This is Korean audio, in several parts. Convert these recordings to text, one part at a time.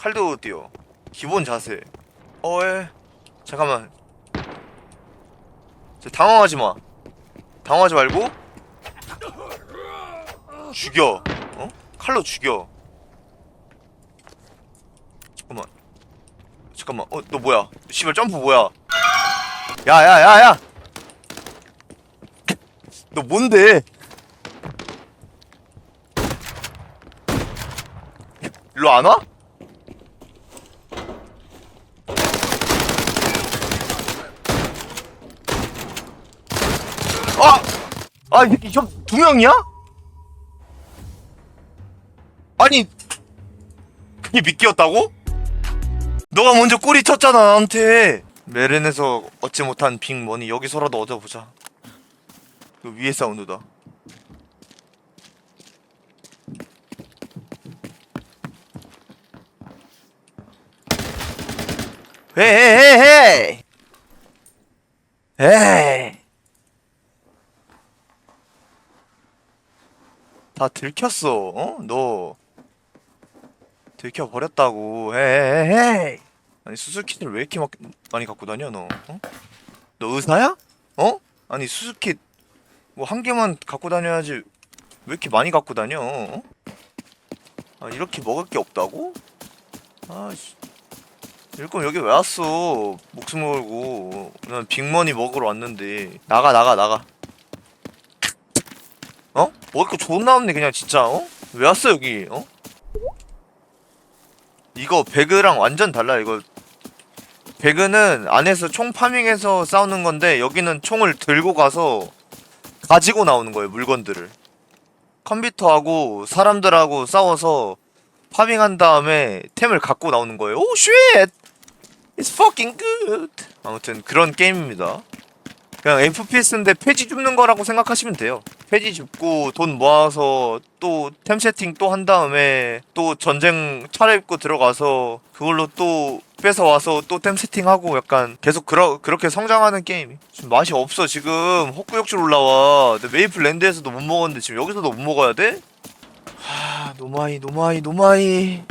칼도 뛰어. 기본 자세. 어에 잠깐만. 저 당황하지 마. 당황하지 말고. 죽여. 어? 칼로 죽여. 잠깐만. 잠깐만. 어 너 뭐야? 씨발 점프 뭐야? 야야야야! 너 뭔데? 일로 안 와? 아! 아, 저두 명이야? 아니, 그게 미끼였다고? 너가 먼저 꼬리 쳤잖아, 나한테. 메렌에서 얻지 못한 빅머니 여기서라도 얻어보자. 그 위에 사운드다. 헤헤헤헤! 에이! 다 들켰어, 어? 너 들켜 버렸다고. 헤헤헤! 아니 수술킷을 왜 이렇게 막, 많이 갖고 다녀, 너? 어? 너 의사야? 어? 아니 수술킷 뭐 한 개만 갖고 다녀야지 왜 이렇게 많이 갖고 다녀? 어? 아 이렇게 먹을 게 없다고? 아씨. 일거면 여기 왜 왔어? 목숨 걸고 난 빅머니 먹으러 왔는데 나가 나가 나가 어? 먹을 거 존나 없네 그냥 진짜 어? 왜 왔어 여기 어? 이거 배그랑 완전 달라 이거 배그는 안에서 총 파밍해서 싸우는 건데 여기는 총을 들고 가서 가지고 나오는 거예요 물건들을 컴퓨터하고 사람들하고 싸워서 파밍한 다음에 템을 갖고 나오는 거예요 오 쉣! It's fucking good 아무튼 그런 게임입니다 그냥 FPS인데 폐지 줍는 거라고 생각하시면 돼요 폐지 줍고 돈 모아서 또 템 세팅 또 한 다음에 또 전쟁 차려입고 들어가서 그걸로 또 뺏어 와서 또 템 세팅하고 약간 계속 그러, 그렇게 성장하는 게임 지금 맛이 없어 지금 헛구역질 올라와 근데 메이플 랜드에서도 못 먹었는데 지금 여기서도 못 먹어야 돼? 하 노마이 노마이 노마이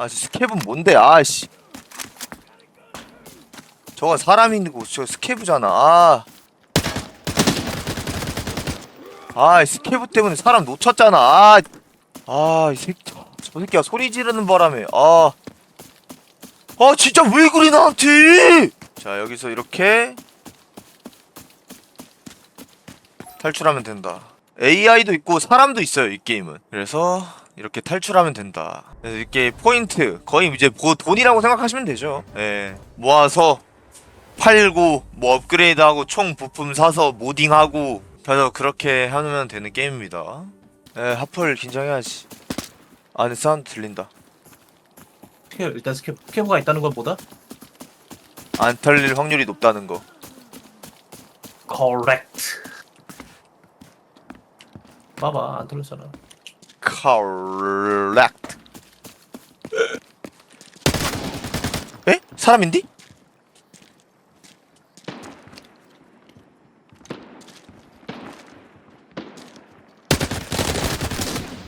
아, 저 스캡은 뭔데? 아씨. 저건 사람이고 저 스케브잖아. 아. 아, 이 스케브 때문에 사람 놓쳤잖아. 아. 아, 이 새끼. 저 새끼가 소리 지르는 바람에. 아. 아, 진짜 왜 그래 나한테? 자, 여기서 이렇게 탈출하면 된다. AI도 있고 사람도 있어요, 이 게임은. 그래서 이렇게 탈출하면 된다. 이렇게 포인트 거의 이제 뭐 돈이라고 생각하시면 되죠. 예. 모아서 팔고 뭐 업그레이드하고 총 부품 사서 모딩하고 그래서 그렇게 하면 되는 게임입니다. 예, 하플 긴장해야지. 안에 사운드 들린다. 스케 일단 스케 스케브가 있다는 건 뭐다? 안 털릴 확률이 높다는 거. Correct. 봐봐 안 틀렸잖아. Correct. 에? 사람인디?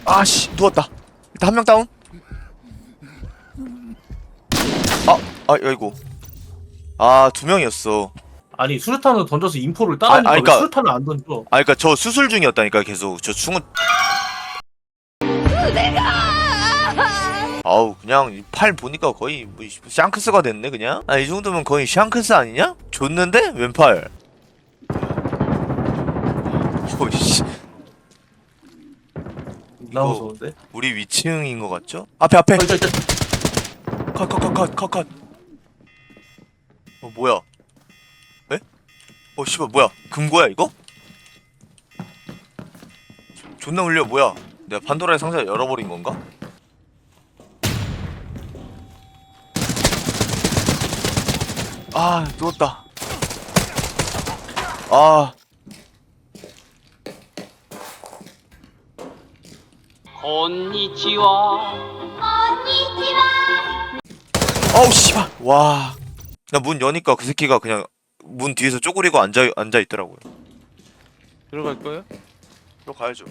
아씨 누웠다. 일단 한 명 다운. 아, 아 여이고. 아두 명이었어. 아니 수류탄을 던져서 인포를 아, 따라니까 아니, 왜 그러니까- 수류탄을 안 던져? 아 그니까 저 수술 중이었다니까 계속 저 충은 아우 그냥 이팔 보니까 거의 뭐 샹크스가 됐네 그냥 아 이 정도면 거의 샹크스 아니냐? 줬는데 왼팔 오이씨 나 무서운데? 우리 위층인 것 같죠? 앞에 앞에 어, 저, 저, 컷컷 컷 컷 컷 어 뭐야 에? 어 씨발 뭐야 금고야 이거? 존나 울려 뭐야 내가 판도라의 상자를 열어버린 건가? 아 누웠다 아 건니치와 어우 씨발 와. 나 문 여니까 그 새끼가 그냥 문 뒤에서 쪼그리고 앉아 앉아 있더라고요. 들어갈 거예요? 이거 가야죠.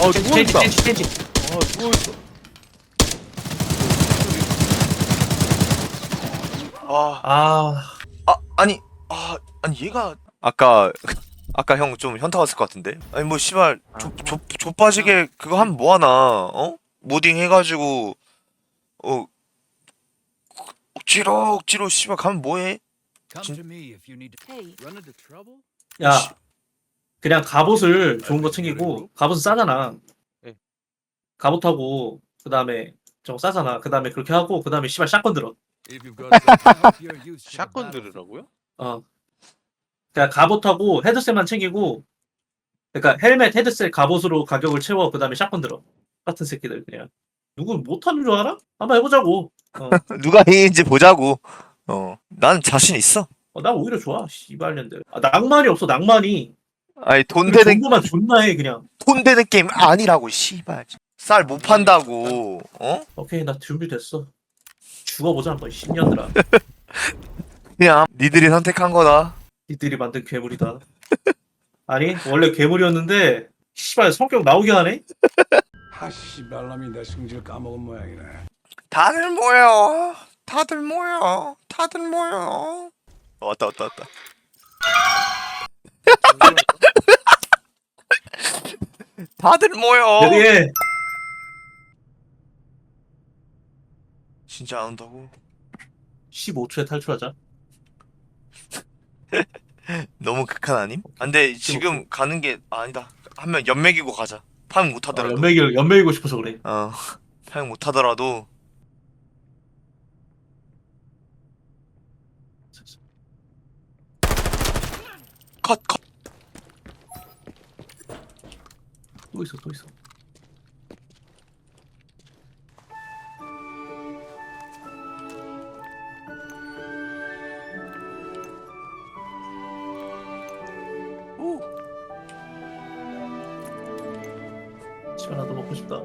어, 아 누워 있다. 아 어, 누워 있어. 아, 아 아 아니 아 아니 얘가 아까 아까 형 좀 현타 왔을 것 같은데. 아니 뭐 씨발 조 좁빠지게 그거 하면 뭐 하나 어? 모딩 해가지고 어 억지로 억지로 씨발 가면 뭐해? Come to me if you need to Hey, run into trouble. 야 그냥 갑옷을 좋은 거 챙기고 갑옷은 싸잖아 네. 갑옷하고 그 다음에 저거 싸잖아 그 다음에 그렇게 하고 그 다음에 씨발 샷건 들어 샷건. 들으라고요? 어 그냥 갑옷하고 헤드셋만 챙기고 그러니까 헬멧 헤드셋 갑옷으로 가격을 채워 그 다음에 샷건 들어 같은 새끼들 그냥 누구 못하는 줄 알아? 한번 해보자고 어, 누가 이인지 보자고. 어, 난 자신 있어. 어, 난 오히려 좋아 씨발년들 아, 낭만이 없어 낭만이 아니 돈 되는 정보만 존나 해 그냥 돈 되는 게임 아니라고 씨발. 쌀 못 판다고. 어? 오케이 나 준비됐어 죽어보자 한번 10년들아 그냥 니들이 선택한 거다. 니들이 만든 괴물이다 아니 원래 괴물이었는데 씨발 성격 나오게 하네 하씨 발람이 내 승질 까먹은 모양이네. 다들 모여. 다들 모여. 다들 모여. 어, 왔다 왔다 왔다. 다들 모여. 여기에 진짜 안 온다고? 15초에 탈출하자 너무 극한 아님? 아, 근데 지금 가는 게 아니다. 한 명 연맥이고 가자. 파밍 못 아, 하더라도. 연맥이 연맥이고 싶어서 그래 어. 파밍 못 하더라도 컷 컷. 또 있어 또 있어 집에 나도 먹고 싶다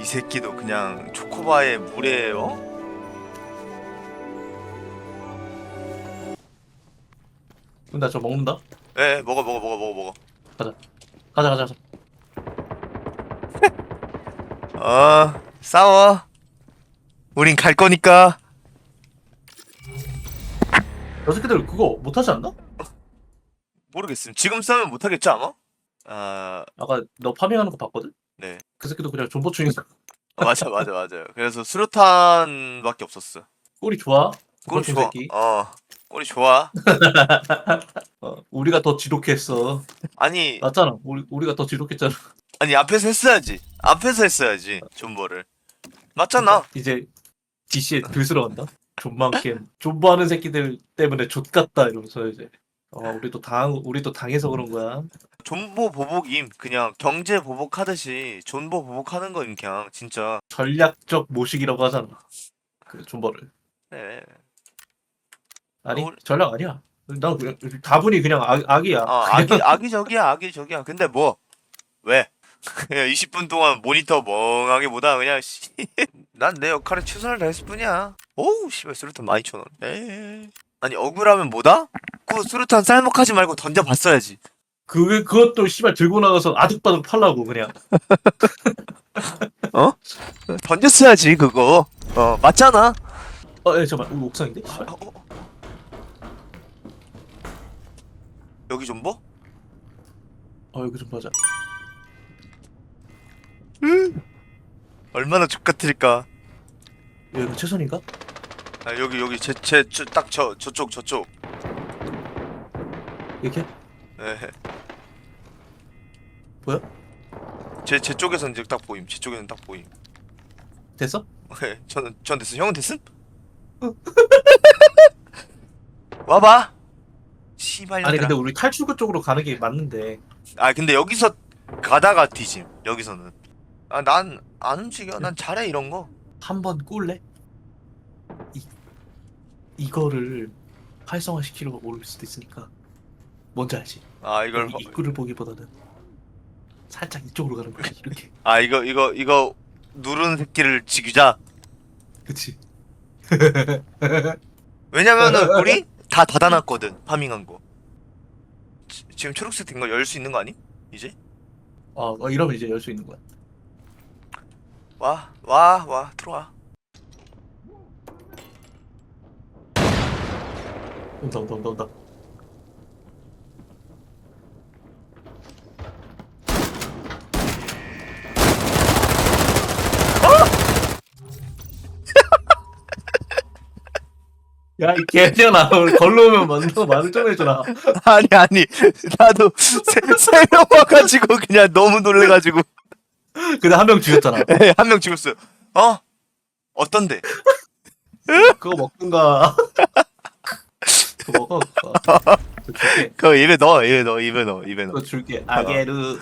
이 새끼도 그냥 초코바에 물에 어? 나저 먹는다 예, 먹어 먹어 먹어 먹어 먹어. 가자 가자 가자 어, 싸워. 우린 갈 거니까. 저 새끼들 그거 못하지 않나? 모르겠음. 지금 싸면 못 하겠지 아마? 아, 아까 너 파밍하는 거 봤거든? 네. 그 새끼도 그냥 존버충이서 어, 맞아 맞아 맞아요. 그래서 수류탄밖에 없었어. 꼴이 좋아 꼴 존버충 좋아. 새끼 어, 꼴이 좋아. 어, 우리가 더 지독했어 아니 맞잖아 우리, 우리가 더 지독했잖아 아니 앞에서 했어야지. 앞에서 했어야지 존버를. 맞잖아. 이제 DC에 들스러간다 존만 게임 존버하는 새끼들 때문에 좆같다 이러면서 이제 어 우리도 당 우리도 당해서 그런 거야 존버 보복임. 그냥 경제 보복하듯이 존버 보복하는 거임 그냥 진짜. 전략적 모식이라고 하잖아 그 존버를 네. 아니 우리- 전략 아니야 난 그냥 다분히 그냥 악, 악이야 어, 악이 악이적이야 악이적이야. 근데 뭐 왜? 그냥 20분 동안 모니터 멍하게 보다 그냥 씨. 난내 역할에 최선을 다했을 뿐이야. 오우 씨발 수류탄 많이 쳐넣. 에이. 아니 억울하면 뭐다? 그 수류탄 쌀먹하지 말고 던져봤어야지. 그게 그것도 씨발 들고 나가서 아득바득 팔라고 그냥 던졌어야지 그거. 어 맞잖아. 어 예 잠깐 우리 옥상인데 아, 씨발 어, 어. 여기 좀 뭐? 어 여기 좀 보자 얼마나 족같을까? 여기 최선인가 아, 여기 여기 제제딱저 저쪽 저쪽. 이렇게 예. 보여? 제, 제 쪽에서는 이제 딱 보임. 제 쪽에는 딱 보임. 됐어 네, 저는 전 됐음. 형은 됐음? 와봐. 씨발. 아니 근데 우리 탈출구 쪽으로 가는 게 맞는데 아 근데 여기서 가다가 뒤짐. 여기서는. 아 난 안 움직여. 난 잘해 이런 거. 한번 꿀래 이거를 활성화시키려고 모를 수도 있으니까 뭔지 알지? 아 이걸 여기 입구를 보기보다는 살짝 이쪽으로 가는 거야 이렇게 아 이거 이거 이거 누른 새끼를 죽이자. 그치? 왜냐면은 우리 다 닫아놨거든 파밍한 거. 지, 지금 초록색 된 거 열 수 있는 거 아니? 이제 어, 어 이러면 이제 열 수 있는 거야 와 와 와 들어와. 온다 온다 온다 온다 야, 이 개년아, 우리 걸러오면 먼저 말을 좀 해줘라. 아니 아니 나도 세명 와가지고 그냥 너무 놀래가지고 근데 한 명 죽였잖아. 한 명 죽었어요. 어 어떤데? 그거 먹든가. 그거 먹어. 그거. 그거 줄게. 그거 입에 넣어 입에 넣어 입에 넣어 입에 넣어. 그거 줄게. 아게르.